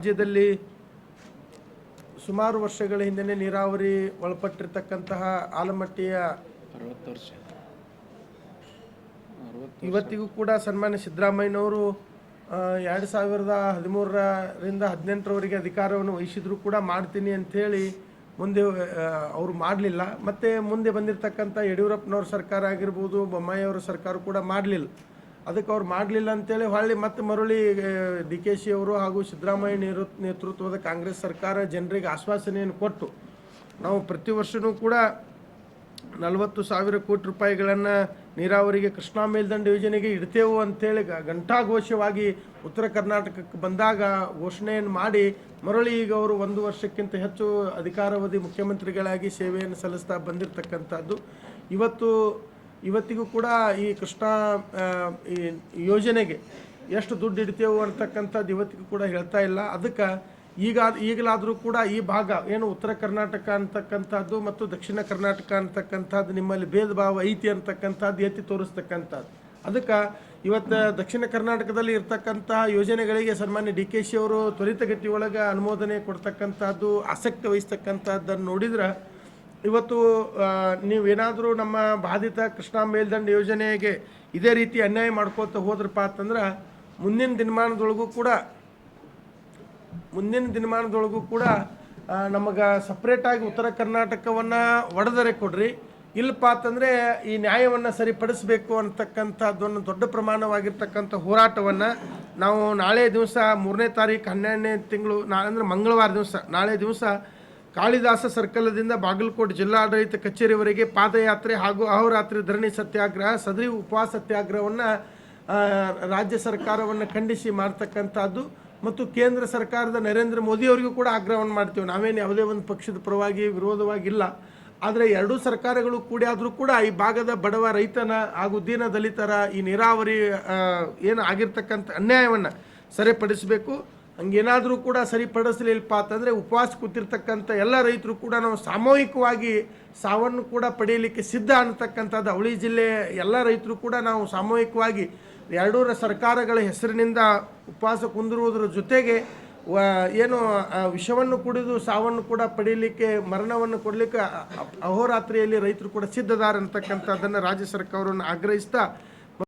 ರಾಜ್ಯದಲ್ಲಿ ಸುಮಾರು ವರ್ಷಗಳ ಹಿಂದೆ ನೀರಾವರಿ ಒಳಪಟ್ಟಿರ್ತಕ್ಕಂತಹ ಆಲಮಟ್ಟಿಯ ವರ್ಷ ಇವತ್ತಿಗೂ ಕೂಡ ಸನ್ಮಾನ್ಯ ಸಿದ್ದರಾಮಯ್ಯನವರು ಎರಡು ಸಾವಿರದ ಹದಿಮೂರರಿಂದ ಹದಿನೆಂಟರವರೆಗೆ ಅಧಿಕಾರವನ್ನು ವಹಿಸಿದ್ರು ಕೂಡ ಮಾಡ್ತೀನಿ ಅಂಥೇಳಿ ಮುಂದೆ ಅವರು ಮಾಡಲಿಲ್ಲ. ಮತ್ತು ಮುಂದೆ ಬಂದಿರತಕ್ಕಂಥ ಯಡಿಯೂರಪ್ಪನವ್ರ ಸರ್ಕಾರ ಆಗಿರ್ಬೋದು, ಬೊಮ್ಮಾಯಿಯವರ ಸರ್ಕಾರ ಕೂಡ ಮಾಡಲಿಲ್ಲ. ಅದಕ್ಕೆ ಅವ್ರು ಮಾಡಲಿಲ್ಲ ಅಂತೇಳಿ ಹೊಳ್ಳಿ ಮತ್ತೆ ಮರಳಿ ಡಿ ಕೆ ಶಿ ಅವರು ಹಾಗೂ ಸಿದ್ದರಾಮಯ್ಯ ನೇತೃ, ನೇತೃತ್ವದ ಕಾಂಗ್ರೆಸ್ ಸರ್ಕಾರ ಜನರಿಗೆ ಆಶ್ವಾಸನೆಯನ್ನು ಕೊಟ್ಟು, ನಾವು ಪ್ರತಿ ವರ್ಷವೂ ಕೂಡ ನಲವತ್ತು ಸಾವಿರ ಕೋಟಿ ರೂಪಾಯಿಗಳನ್ನು ನೀರಾವರಿಗೆ, ಕೃಷ್ಣಾ ಮೇಲ್ದಂಡ ಯೋಜನೆಗೆ ಇಡ್ತೇವು ಅಂತೇಳಿ ಗ- ಘಂಟಾಘೋಷವಾಗಿ ಉತ್ತರ ಕರ್ನಾಟಕಕ್ಕೆ ಬಂದಾಗ ಘೋಷಣೆಯನ್ನು ಮಾಡಿ, ಮರಳಿ ಈಗ ಅವರು ಒಂದು ವರ್ಷಕ್ಕಿಂತ ಹೆಚ್ಚು ಅಧಿಕಾರಾವಧಿ ಮುಖ್ಯಮಂತ್ರಿಗಳಾಗಿ ಸೇವೆಯನ್ನು ಸಲ್ಲಿಸ್ತಾ ಬಂದಿರತಕ್ಕಂಥದ್ದು. ಇವತ್ತು ಇವತ್ತಿಗೂ ಕೂಡ ಈ ಕೃಷ್ಣ ಈ ಯೋಜನೆಗೆ ಎಷ್ಟು ದುಡ್ಡು ಇಡ್ತೇವೆ ಅಂತಕ್ಕಂಥದ್ದು ಇವತ್ತಿಗೂ ಕೂಡ ಹೇಳ್ತಾ ಇಲ್ಲ. ಅದಕ್ಕೆ ಈಗ, ಈಗಲಾದರೂ ಕೂಡ ಈ ಭಾಗ ಏನು ಉತ್ತರ ಕರ್ನಾಟಕ ಅಂತಕ್ಕಂಥದ್ದು ಮತ್ತು ದಕ್ಷಿಣ ಕರ್ನಾಟಕ ಅಂತಕ್ಕಂಥದ್ದು ನಿಮ್ಮಲ್ಲಿ ಭೇದ ಭಾವ ಐತಿ ಅಂತಕ್ಕಂಥದ್ದು ಎತ್ತಿ ತೋರಿಸ್ತಕ್ಕಂಥದ್ದು. ಅದಕ್ಕೆ ಇವತ್ತು ದಕ್ಷಿಣ ಕರ್ನಾಟಕದಲ್ಲಿ ಇರ್ತಕ್ಕಂಥ ಯೋಜನೆಗಳಿಗೆ ಸನ್ಮಾನ್ಯ ಡಿ ಕೆ ಶಿ ಅವರು ತ್ವರಿತಗತಿಯೊಳಗೆ ಅನುಮೋದನೆ ಕೊಡ್ತಕ್ಕಂಥದ್ದು, ಆಸಕ್ತಿ ವಹಿಸ್ತಕ್ಕಂಥದ್ದನ್ನು ನೋಡಿದ್ರೆ ಇವತ್ತು ನೀವೇನಾದರೂ ನಮ್ಮ ಬಾಧಿತ ಕೃಷ್ಣಾ ಮೇಲ್ದಂಡ ಯೋಜನೆಗೆ ಇದೇ ರೀತಿ ಅನ್ಯಾಯ ಮಾಡ್ಕೋತ ಹೋದ್ರಪ್ಪ ಅಂತಂದ್ರೆ, ಮುಂದಿನ ದಿನಮಾನದೊಳಗೂ ಕೂಡ, ಮುಂದಿನ ದಿನಮಾನದೊಳಗೂ ಕೂಡ ನಮಗೆ ಸಪ್ರೇಟಾಗಿ ಉತ್ತರ ಕರ್ನಾಟಕವನ್ನು ಒಡೆದರೆ ಕೊಡ್ರಿ. ಇಲ್ಲಪ್ಪ ಅಂತಂದರೆ, ಈ ನ್ಯಾಯವನ್ನು ಸರಿಪಡಿಸಬೇಕು ಅಂತಕ್ಕಂಥದ್ದೊಂದು ದೊಡ್ಡ ಪ್ರಮಾಣವಾಗಿರ್ತಕ್ಕಂಥ ಹೋರಾಟವನ್ನು ನಾವು ನಾಳೆ ದಿವಸ ಮೂರನೇ ತಾರೀಕು ಹನ್ನೆರಡನೇ ತಿಂಗಳು ನಾಳೆ ಅಂದರೆ ಮಂಗಳವಾರ ದಿವಸ, ನಾಳೆ ದಿವಸ ಕಾಳಿದಾಸ ಸರ್ಕಲದಿಂದ ಬಾಗಲಕೋಟೆ ಜಿಲ್ಲಾಡಳಿತ ಕಚೇರಿವರೆಗೆ ಪಾದಯಾತ್ರೆ ಹಾಗೂ ಅಹೋರಾತ್ರಿ ಧರಣಿ ಸತ್ಯಾಗ್ರಹ, ಸದರಿ ಉಪವಾಸ ಸತ್ಯಾಗ್ರಹವನ್ನು ರಾಜ್ಯ ಸರ್ಕಾರವನ್ನು ಖಂಡಿಸಿ ಮಾಡ್ತಕ್ಕಂಥದ್ದು ಮತ್ತು ಕೇಂದ್ರ ಸರ್ಕಾರದ ನರೇಂದ್ರ ಮೋದಿಯವರಿಗೂ ಕೂಡ ಆಗ್ರಹವನ್ನು ಮಾಡ್ತೀವಿ. ನಾವೇನು ಯಾವುದೇ ಒಂದು ಪಕ್ಷದ ಪರವಾಗಿ ವಿರೋಧವಾಗಿಲ್ಲ. ಆದರೆ ಎರಡೂ ಸರ್ಕಾರಗಳು ಕೂಡ ಆದರೂ ಕೂಡ ಈ ಭಾಗದ ಬಡವ ರೈತನ ಹಾಗೂ ದೀನ ದಲಿತರ ಈ ನೀರಾವರಿ ಏನು ಆಗಿರ್ತಕ್ಕಂಥ ಅನ್ಯಾಯವನ್ನು ಸರಿಪಡಿಸಬೇಕು. ಹಂಗೇನಾದರೂ ಕೂಡ ಸರಿಪಡಿಸಲಿಲ್ಲಪ್ಪ ಅಂತಂದರೆ ಉಪವಾಸ ಕೂತಿರ್ತಕ್ಕಂಥ ಎಲ್ಲ ರೈತರು ಕೂಡ ನಾವು ಸಾಮೂಹಿಕವಾಗಿ ಸಾವನ್ನು ಕೂಡ ಪಡೆಯಲಿಕ್ಕೆ ಸಿದ್ಧ ಅನ್ನತಕ್ಕಂಥದ್ದು ಅವಳಿ ಜಿಲ್ಲೆ ಎಲ್ಲ ರೈತರು ಕೂಡ ನಾವು ಸಾಮೂಹಿಕವಾಗಿ ಎರಡೂ ಸರ್ಕಾರಗಳ ಹೆಸರಿನಿಂದ ಉಪವಾಸ ಕುಂದಿರುವುದರ ಜೊತೆಗೆ ಏನು ವಿಷವನ್ನು ಕುಡಿದು ಸಾವನ್ನು ಕೂಡ ಪಡೀಲಿಕ್ಕೆ, ಮರಣವನ್ನು ಕೊಡಲಿಕ್ಕೆ ಅಹೋರಾತ್ರಿಯಲ್ಲಿ ರೈತರು ಕೂಡ ಸಿದ್ಧದಾರ ಅಂತಕ್ಕಂಥದ್ದನ್ನು ರಾಜ್ಯ ಸರ್ಕಾರವನ್ನು ಆಗ್ರಹಿಸ್ತಾ